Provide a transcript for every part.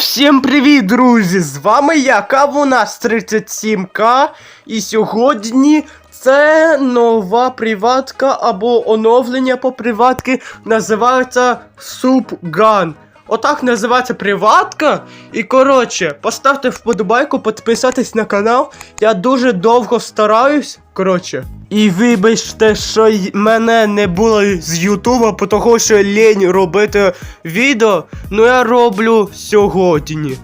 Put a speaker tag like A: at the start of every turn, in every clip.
A: Всім привіт, друзі! З вами я, Кавунас 37К. І сьогодні це нова приватка або оновлення по приватки називається Супган. Отак називається приватка. І коротше, поставте вподобайку, підписатись на канал. Я дуже довго стараюсь. Коротше. І вибачте, що мене не було з Ютуба, тому що лінь робити відео. Ну я роблю сьогодні.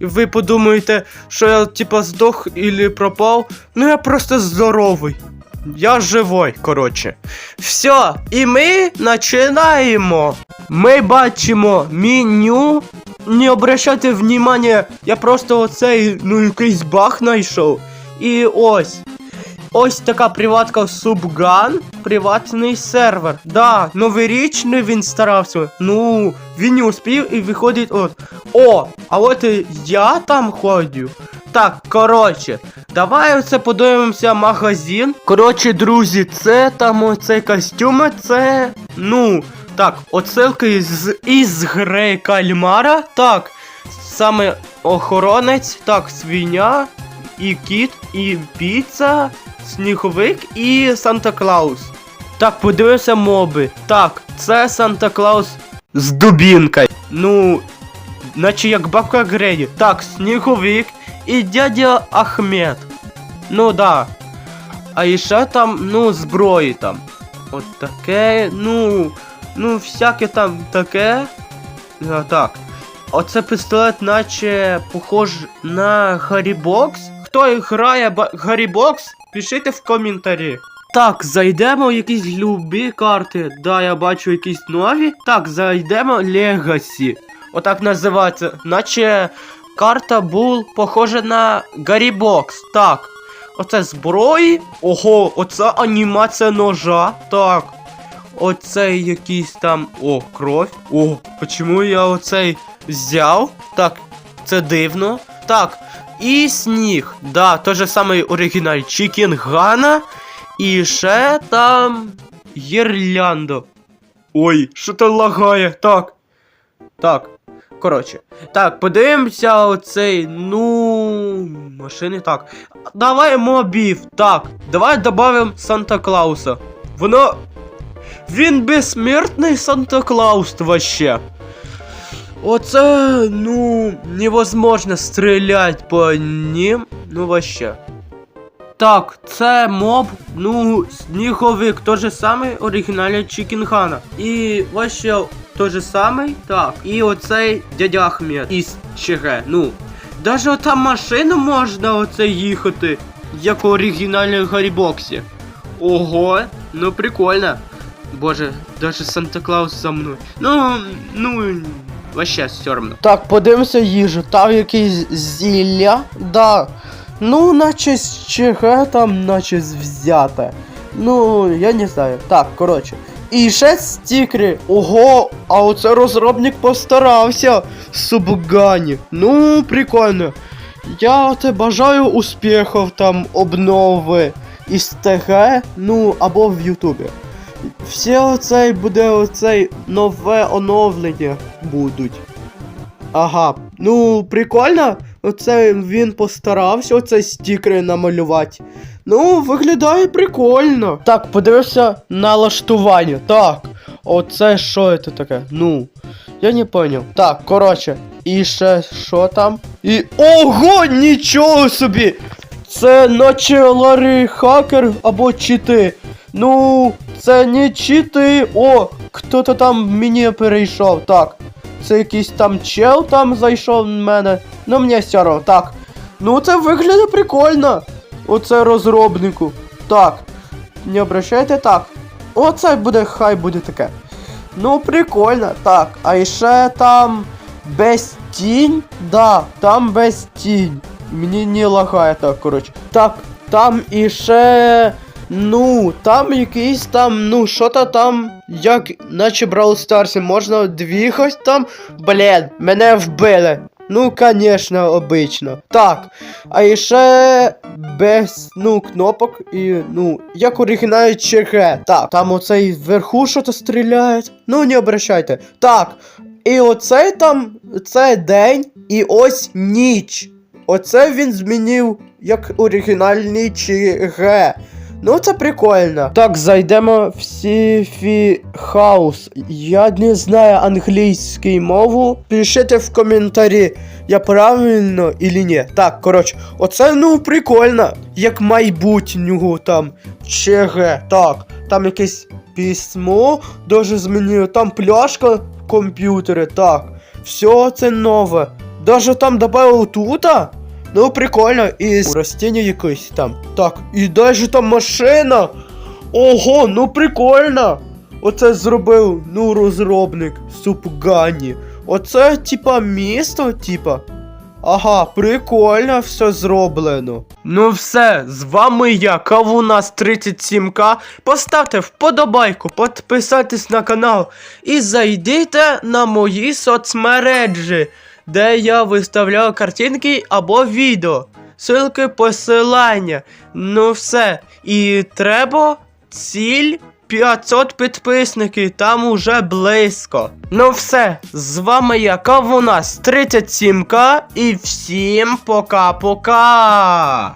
A: І ви подумаєте, що я типа здох і пропав. Ну я просто здоровий. Я живой, коротше. Все, і ми починаємо. Ми бачимо меню. Не обращайте внимання, я просто оцей, ну, якийсь баг знайшов. І ось. Ось така приватка Subgun, приватний сервер. Да, новорічний він старався. Ну, він не успів і виходить от. О, а от я там ходю. Так, коротше, давай оце подивимося магазин. Коротше, друзі, це там оцей костюми, це. Ну, так, отсилки з із гри Кальмара. Так, саме охоронець, так, свиня, і кіт, і піца, сніговик і Санта Клаус. Так, подивимося моби. Так, це Санта Клаус з дубінкою. Ну, наче як бабка Греді. Так, сніговик і дядя Ахмед. Ну да. А ще там, ну, зброї там. От таке, ну. Ну, всяке там таке. А, так. Оце пістолет, наче похож на Гаррібокс. Хто грає Гаррібокс, пишіть в коментарі. Так, зайдемо в якісь любі карти. Да, я бачу якісь нові. Так, зайдемо Legacy. Отак називається. Наче карта Бул похожа на Гаррібокс. Так. Оце зброї. Ого, оце анімація ножа. Так. Оцей якийсь там. О, кров. О, почему я оцей взяв? Так, це дивно. Так, і сніг. Да, той же самий оригіналь Чікін Гана. І ще там. Гірляндо. Ой, що то лагає? Так. Так. Коротше. Так, подивимося оцей. Ну. Машини так. Давай мобів. Так. Давай додамо Санта Клауса. Воно. Він безсмертний Санта Клаус вообще. Оце, ну, невозможно стрілять по ним. Ну, вообще. Так, це моб, ну, сніговик, той же самий оригінальний Чікінгана. І вообще той же самий, так. І оцей дядя Ахмед із ЧГ. Ну. Даже ота машина можна оце їхати, як у оригінальній Гаррібоксі. Ого, ну прикольно. Боже, даже Санта Клаус за мною. Ну, ну, вообще равно. Так, подивимося їжу. Там якісь зілля. Да. Ну, наче з ЧГ там, наче взяте. Ну, я не знаю. Так, коротше. І ще стікери. Ого, а оце розробник постарався Субгані. Ну, прикольно. Я те бажаю успіхів там обнови із ТГ, ну або в Ютубі. Все оцей буде оцей нове оновлення будуть. Ага, ну прикольно. Оце він постарався оце стікери намалювати. Ну, виглядає прикольно. Так, подивився налаштування. Так. Оце що це таке? Ну, я не поняв. Так, коротше, і ще що там? І. Ого, нічого собі! Це наче Ларі хакер або чити. Ну, це не чити. О, хто-то там мені перейшов. Так. Це якийсь там чел там зайшов в мене. Ну, мені все одно. Так. Ну, це виглядає прикольно. Оце розробнику. Так. Не обращайте так. Оце буде, хай буде таке. Ну, прикольно. Так. А ще там без тінь. Да, там без тінь. Мені не лагає так, коротше. Так, там іще. Ну, там якийсь там, ну, що-то там, як, наче Brawl Stars, можна двігать там. Блін, мене вбили. Ну, конечно, обично. Так, а іще без, ну, кнопок і, ну, як оригінальний ЧГ. Так, там оцей вверху що-то стріляє. Ну, не обращайте. Так, і оцей там, це день, І ось ніч. Оце він змінив як оригінальний ЧГ. Ну, це прикольно. Так, зайдемо в Сіфі Хаус. Я не знаю англійської мову. Пишіть в коментарі, я правильно или ні. Так, коротше, оце ну прикольно. Як майбутнього там ЧГ. Так, там якесь письмо дуже змінило. Там пляшка в комп'ютері. Так, все це нове. Даже там добавили тута. Ну, прикольно, і ростіння якесь там. Так, і даже там машина. Ого, ну прикольно. Оце зробив, ну, розробник Супгані. Оце, типа, місто, типа. Ага, прикольно все зроблено. Ну все, з вами я, Кавунас 37К. Поставте вподобайку, підписайтесь на канал і зайдите на мої соцмережі, де я виставляю картинки або відео. Ссылки, посилання. Ну все. І треба ціль 500 підписників, там уже близько. Ну все, з вами яка у нас 37К і всім пока-пока.